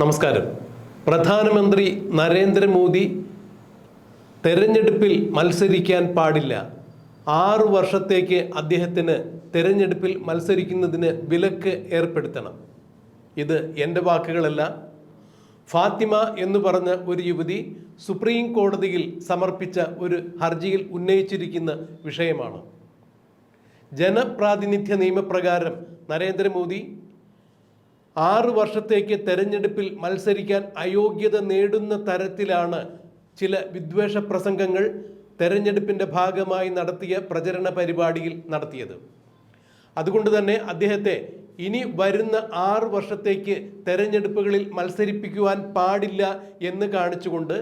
നമസ്കാരം. പ്രധാനമന്ത്രി നരേന്ദ്രമോദി തെരഞ്ഞെടുപ്പിൽ മത്സരിക്കാൻ പാടില്ല. ആറു വർഷത്തേക്ക് അദ്ദേഹത്തിന് തെരഞ്ഞെടുപ്പിൽ മത്സരിക്കുന്നതിന് വിലക്ക് ഏർപ്പെടുത്തണം. ഇത് എന്റെ വാക്കുകളല്ല. ഫാത്തിമ എന്ന് പറഞ്ഞ ഒരു യുവതി സുപ്രീം കോടതിയിൽ സമർപ്പിച്ച ഒരു ഹർജിയിൽ ഉന്നയിച്ചിരിക്കുന്ന വിഷയമാണ്. ജനപ്രാതിനിധ്യ നിയമപ്രകാരം നരേന്ദ്രമോദി ആറ് വർഷത്തേക്ക് തെരഞ്ഞെടുപ്പിൽ മത്സരിക്കാൻ അയോഗ്യത നേടുന്ന തരത്തിലാണ് ചില വിദ്വേഷ പ്രസംഗങ്ങൾ തെരഞ്ഞെടുപ്പിന്റെ ഭാഗമായി നടത്തിയ പ്രചരണ പരിപാടിയിൽ നടത്തിയത്. അതുകൊണ്ട് തന്നെ അദ്ദേഹത്തെ ഇനി വരുന്ന ആറ് വർഷത്തേക്ക് തെരഞ്ഞെടുപ്പുകളിൽ മത്സരിപ്പിക്കുവാൻ പാടില്ല എന്ന് കാണിച്ചുകൊണ്ട്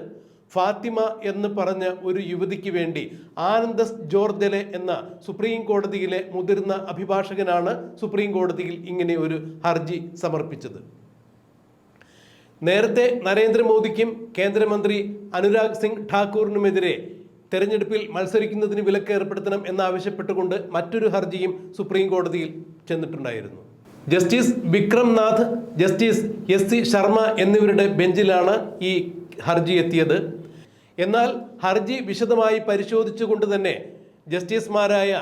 ഫാത്തിമ എന്ന് പറഞ്ഞ ഒരു യുവതിക്ക് വേണ്ടി ആനന്ദ ജോർദലെ എന്ന സുപ്രീം കോടതിയിലെ മുതിർന്ന അഭിഭാഷകനാണ് സുപ്രീം കോടതിയിൽ ഇങ്ങനെ ഒരു ഹർജി സമർപ്പിച്ചത്. നേരത്തെ നരേന്ദ്രമോദിക്കും കേന്ദ്രമന്ത്രി അനുരാഗ് സിംഗ് ഠാക്കൂറിനുമെതിരെ തെരഞ്ഞെടുപ്പിൽ മത്സരിക്കുന്നതിന് വിലക്ക് ഏർപ്പെടുത്തണം എന്നാവശ്യപ്പെട്ടുകൊണ്ട് മറ്റൊരു ഹർജിയും സുപ്രീം കോടതിയിൽ ചെന്നിട്ടുണ്ടായിരുന്നു. Justice Vikram Nath justice S C Sharma എന്നിവരുടെ ബെഞ്ചിലാണ് ഈ ഹർജി എത്തിയത്. എന്നാൽ ഹർജി വിശദമായി പരിശോധിച്ചുകൊണ്ട് തന്നെ ജസ്റ്റിസുമാരായ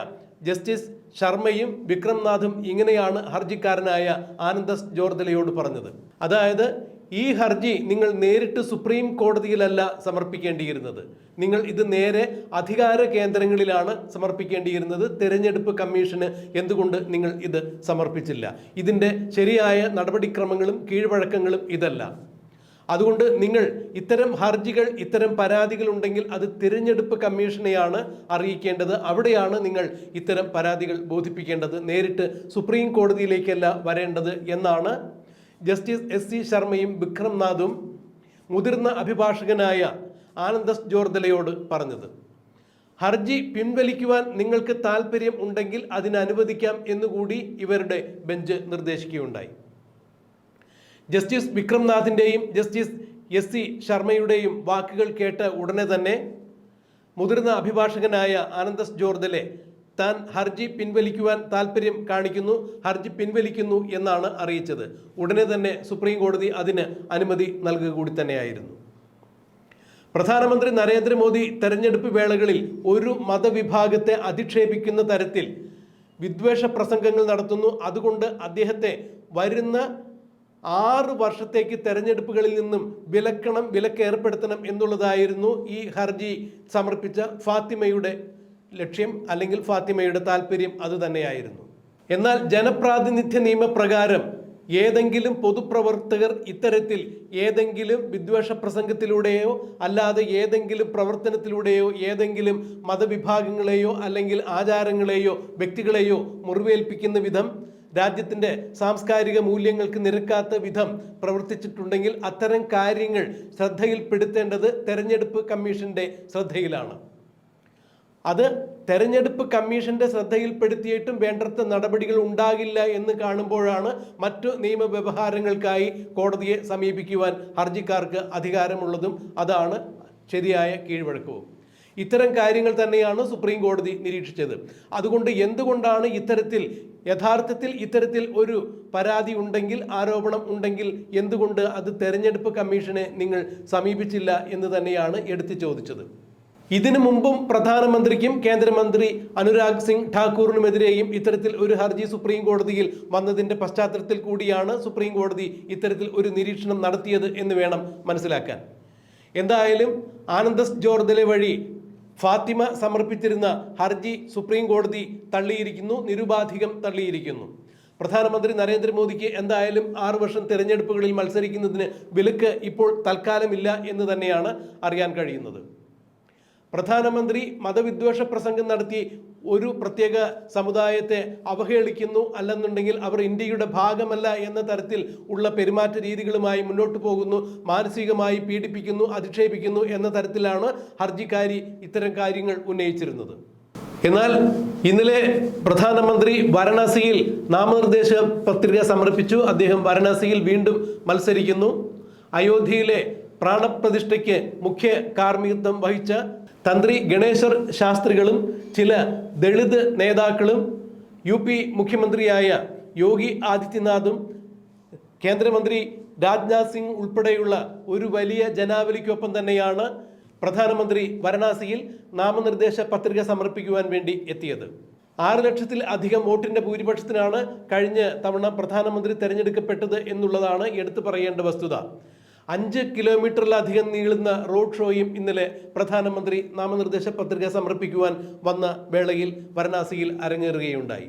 ജസ്റ്റിസ് ശർമ്മയും വിക്രംനാഥും ഇങ്ങനെയാണ് ഹർജിക്കാരനായ ആനന്ദസ് ജോർദലയോട് പറഞ്ഞത്. അതായത് ഈ ഹർജി നിങ്ങൾ നേരിട്ട് സുപ്രീം കോടതിയിലല്ല സമർപ്പിക്കേണ്ടിയിരുന്നത്. നിങ്ങൾ ഇത് നേരെ അധികാര കേന്ദ്രങ്ങളിലാണ് സമർപ്പിക്കേണ്ടിയിരുന്നത്. തെരഞ്ഞെടുപ്പ് കമ്മീഷന് എന്തുകൊണ്ട് നിങ്ങൾ ഇത് സമർപ്പിച്ചില്ല? ഇതിന്റെ ശരിയായ നടപടിക്രമങ്ങളും കീഴ്വഴക്കങ്ങളും ഇതല്ല. അതുകൊണ്ട് നിങ്ങൾ ഇത്തരം ഹർജികൾ ഇത്തരം പരാതികൾ ഉണ്ടെങ്കിൽ അത് തിരഞ്ഞെടുപ്പ് കമ്മീഷനെയാണ് അറിയിക്കേണ്ടത്. അവിടെയാണ് നിങ്ങൾ ഇത്തരം പരാതികൾ ബോധിപ്പിക്കേണ്ടത്. നേരിട്ട് സുപ്രീം കോടതിയിലേക്കല്ല വരേണ്ടത് എന്നാണ് ജസ്റ്റിസ് എസ് സി ശർമ്മയും വിക്രംനാഥും മുതിർന്ന അഭിഭാഷകനായ ആനന്ദസ് ജോർദലയോട് പറഞ്ഞത്. ഹർജി പിൻവലിക്കുവാൻ നിങ്ങൾക്ക് താല്പര്യം ഉണ്ടെങ്കിൽ അതിനനുവദിക്കാം എന്നുകൂടി ഇവരുടെ ബെഞ്ച് നിർദ്ദേശിക്കുകയുണ്ടായി. ജസ്റ്റിസ് വിക്രംനാഥിന്റെയും ജസ്റ്റിസ് എസ് സി ശർമ്മയുടെയും വാക്കുകൾ കേട്ട് ഉടനെ തന്നെ മുതിർന്ന അഭിഭാഷകനായ ആനന്ദസ് ജോർദലെ താൻ ഹർജി പിൻവലിക്കുവാൻ താല്പര്യം കാണിക്കുന്നു ഹർജി പിൻവലിക്കുന്നു എന്നാണ് അറിയിച്ചത്. ഉടനെ തന്നെ സുപ്രീം കോടതി അതിന് അനുമതി നൽകുക കൂടി തന്നെയായിരുന്നു. പ്രധാനമന്ത്രി നരേന്ദ്രമോദി തെരഞ്ഞെടുപ്പ് വേളകളിൽ ഒരു മതവിഭാഗത്തെ അധിക്ഷേപിക്കുന്ന തരത്തിൽ വിദ്വേഷ പ്രസംഗങ്ങൾ നടത്തുന്നു. അതുകൊണ്ട് അദ്ദേഹത്തെ വരുന്ന ആറ് വർഷത്തേക്ക് തെരഞ്ഞെടുപ്പുകളിൽ നിന്നും വിലക്കണം വിലക്ക് ഏർപ്പെടുത്തണം എന്നുള്ളതായിരുന്നു ഈ ഹർജി. സമർപ്പിച്ച ഫാത്തിമയുടെ ലക്ഷ്യം അല്ലെങ്കിൽ ഫാത്തിമയുടെ താല്പര്യം അതുതന്നെയായിരുന്നു എന്നാൽ ജനപ്രാതിനിധ്യ നിയമപ്രകാരം ഏതെങ്കിലും പൊതുപ്രവർത്തകർ ഇത്തരത്തിൽ ഏതെങ്കിലും വിദ്വേഷ പ്രസംഗത്തിലൂടെയോ അല്ലാതെ ഏതെങ്കിലും പ്രവർത്തനത്തിലൂടെയോ ഏതെങ്കിലും മതവിഭാഗങ്ങളെയോ അല്ലെങ്കിൽ ആചാരങ്ങളെയോ വ്യക്തികളെയോ മുറിവേൽപ്പിക്കുന്ന വിധം രാജ്യത്തിന്റെ സാംസ്കാരിക മൂല്യങ്ങൾക്ക് നിരക്കാത്ത വിധം പ്രവർത്തിച്ചിട്ടുണ്ടെങ്കിൽ അത്തരം കാര്യങ്ങൾ ശ്രദ്ധയിൽപ്പെടുത്തേണ്ടത് തെരഞ്ഞെടുപ്പ് കമ്മീഷന്റെ ശ്രദ്ധയിലാണ്. അത് തെരഞ്ഞെടുപ്പ് കമ്മീഷന്റെ ശ്രദ്ധയിൽപ്പെടുത്തിയിട്ടും വേണ്ടത്ര നടപടികൾ ഉണ്ടാകില്ല എന്ന് കാണുമ്പോഴാണ് മറ്റു നിയമവ്യവഹാരങ്ങൾക്കായി കോടതിയെ സമീപിക്കുവാൻ ഹർജിക്കാർക്ക് അധികാരമുള്ളതും അതാണ് ശരിയായ കീഴ്വഴക്കവും. ഇത്തരം കാര്യങ്ങൾ തന്നെയാണ് സുപ്രീം കോടതി നിരീക്ഷിച്ചത്. അതുകൊണ്ട് എന്തുകൊണ്ടാണ് ഇത്തരത്തിൽ യഥാർത്ഥത്തിൽ ഇത്തരത്തിൽ ഒരു പരാതി ഉണ്ടെങ്കിൽ ആരോപണം ഉണ്ടെങ്കിൽ എന്തുകൊണ്ട് അത് തെരഞ്ഞെടുപ്പ് കമ്മീഷനെ നിങ്ങൾ സമീപിച്ചില്ല എന്ന് തന്നെയാണ് എടുത്തു ചോദിച്ചത്. ഇതിനു മുമ്പും പ്രധാനമന്ത്രിക്കും കേന്ദ്രമന്ത്രി അനുരാഗ് സിംഗ് ഠാക്കൂറിനുമെതിരെയും ഇത്തരത്തിൽ ഒരു ഹർജി സുപ്രീം കോടതിയിൽ വന്നതിന്റെ പശ്ചാത്തലത്തിൽ കൂടിയാണ് സുപ്രീം കോടതി ഇത്തരത്തിൽ ഒരു നിരീക്ഷണം നടത്തിയത് എന്ന് വേണം മനസ്സിലാക്കാൻ. എന്തായാലും ആനന്ദസ് ജോർദലെ വഴി ഫാത്തിമ സമർപ്പിച്ചിരുന്ന ഹർജി സുപ്രീം കോടതി തള്ളിയിരിക്കുന്നു നിരുപാധികം തള്ളിയിരിക്കുന്നു. പ്രധാനമന്ത്രി നരേന്ദ്രമോദിക്ക് എന്തായാലും ആറു വർഷം തിരഞ്ഞെടുപ്പുകളിൽ മത്സരിക്കുന്നതിന് വിലക്ക് ഇപ്പോൾ തൽക്കാലമില്ല എന്ന് തന്നെയാണ് അറിയാൻ കഴിയുന്നത്. പ്രധാനമന്ത്രി മതവിദ്വേഷ പ്രസംഗം നടത്തി ഒരു പ്രത്യേക സമുദായത്തെ അവഹേളിക്കുന്നു അല്ലെന്നുണ്ടെങ്കിൽ അവർ ഇന്ത്യയുടെ ഭാഗമല്ല എന്ന തരത്തിൽ ഉള്ള പെരുമാറ്റ രീതികളുമായി മുന്നോട്ട് പോകുന്നു മാനസികമായി പീഡിപ്പിക്കുന്നു അധിക്ഷേപിക്കുന്നു എന്ന തരത്തിലാണ് ഹർജിക്കാരി ഇത്തരം കാര്യങ്ങൾ ഉന്നയിച്ചിരുന്നത്. എന്നാൽ ഇന്നലെ പ്രധാനമന്ത്രി വാരണാസിയിൽ നാമനിർദ്ദേശ പത്രിക സമർപ്പിച്ചു. അദ്ദേഹം വാരണാസിയിൽ വീണ്ടും മത്സരിക്കുന്നു. അയോധ്യയിലെ പ്രാണപ്രതിഷ്ഠയ്ക്ക് മുഖ്യ കാർമ്മികത്വം വഹിച്ച തന്ത്രി ഗണേശർ ശാസ്ത്രികളും ചില ദളിത് നേതാക്കളും യു പി മുഖ്യമന്ത്രിയായ യോഗി ആദിത്യനാഥും കേന്ദ്രമന്ത്രി രാജ്നാഥ് സിംഗ് ഉൾപ്പെടെയുള്ള ഒരു വലിയ ജനാവലിക്കൊപ്പം തന്നെയാണ് പ്രധാനമന്ത്രി വാരണാസിയിൽ നാമനിർദ്ദേശ പത്രിക സമർപ്പിക്കുവാൻ വേണ്ടി എത്തിയത്. ആറ് ലക്ഷത്തിൽ അധികം വോട്ടിന്റെ ഭൂരിപക്ഷത്തിനാണ് കഴിഞ്ഞ തവണ പ്രധാനമന്ത്രി തെരഞ്ഞെടുക്കപ്പെട്ടത് എന്നുള്ളതാണ് എടുത്തു പറയേണ്ട വസ്തുത. അഞ്ച് കിലോമീറ്ററിലധികം നീളുന്ന റോഡ് ഷോയും ഇന്നലെ പ്രധാനമന്ത്രി നാമനിർദ്ദേശ പത്രിക സമർപ്പിക്കുവാൻ വന്ന വേളയിൽ വാരണാസിയിൽ അരങ്ങേറുകയുണ്ടായി.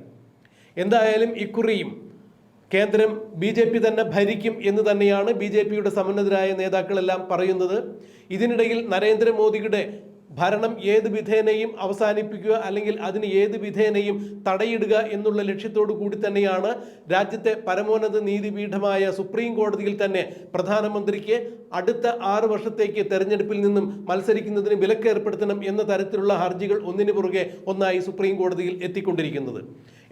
എന്തായാലും ഇക്കുറിയും കേന്ദ്രം ബി ജെ പി തന്നെ ഭരിക്കും എന്ന് തന്നെയാണ് ബി ജെ പിയുടെ സമന്നതരായ നേതാക്കളെല്ലാം പറയുന്നത്. ഇതിനിടയിൽ നരേന്ദ്രമോദിയുടെ ഭരണം ഏത് വിധേനയും അവസാനിപ്പിക്കുക അല്ലെങ്കിൽ അതിന് ഏത് വിധേനയും തടയിടുക എന്നുള്ള ലക്ഷ്യത്തോടു കൂടി തന്നെയാണ് രാജ്യത്തെ പരമോന്നത നീതിപീഠമായ സുപ്രീം കോടതിയിൽ തന്നെ പ്രധാനമന്ത്രിക്ക് അടുത്ത ആറ് വർഷത്തേക്ക് തെരഞ്ഞെടുപ്പിൽ നിന്നും മത്സരിക്കുന്നതിന് വിലക്കേർപ്പെടുത്തണം എന്ന തരത്തിലുള്ള ഹർജികൾ ഒന്നിനു പുറകെ ഒന്നായി സുപ്രീം കോടതിയിൽ എത്തിക്കൊണ്ടിരിക്കുന്നത്.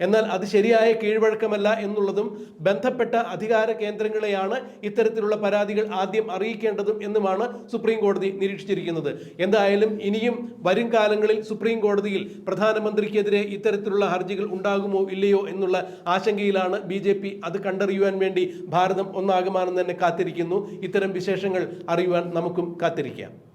എന്നാൽ അത് ശരിയായ കീഴ്വഴക്കമല്ല എന്നുള്ളതും ബന്ധപ്പെട്ട അധികാര കേന്ദ്രങ്ങളെയാണ് ഇത്തരത്തിലുള്ള പരാതികൾ ആദ്യം അറിയിക്കേണ്ടതും എന്നുമാണ് സുപ്രീം കോടതി നിരീക്ഷിച്ചിരിക്കുന്നത്. എന്തായാലും ഇനിയും വരും കാലങ്ങളിൽ സുപ്രീം കോടതിയിൽ പ്രധാനമന്ത്രിക്കെതിരെ ഇത്തരത്തിലുള്ള ഹർജികൾ ഉണ്ടാകുമോ ഇല്ലയോ എന്നുള്ള ആശങ്കയിലാണ് ബി അത് കണ്ടറിയുവാൻ വേണ്ടി ഭാരതം ഒന്നാകമാനം തന്നെ കാത്തിരിക്കുന്നു. ഇത്തരം വിശേഷങ്ങൾ അറിയുവാൻ നമുക്കും കാത്തിരിക്കാം.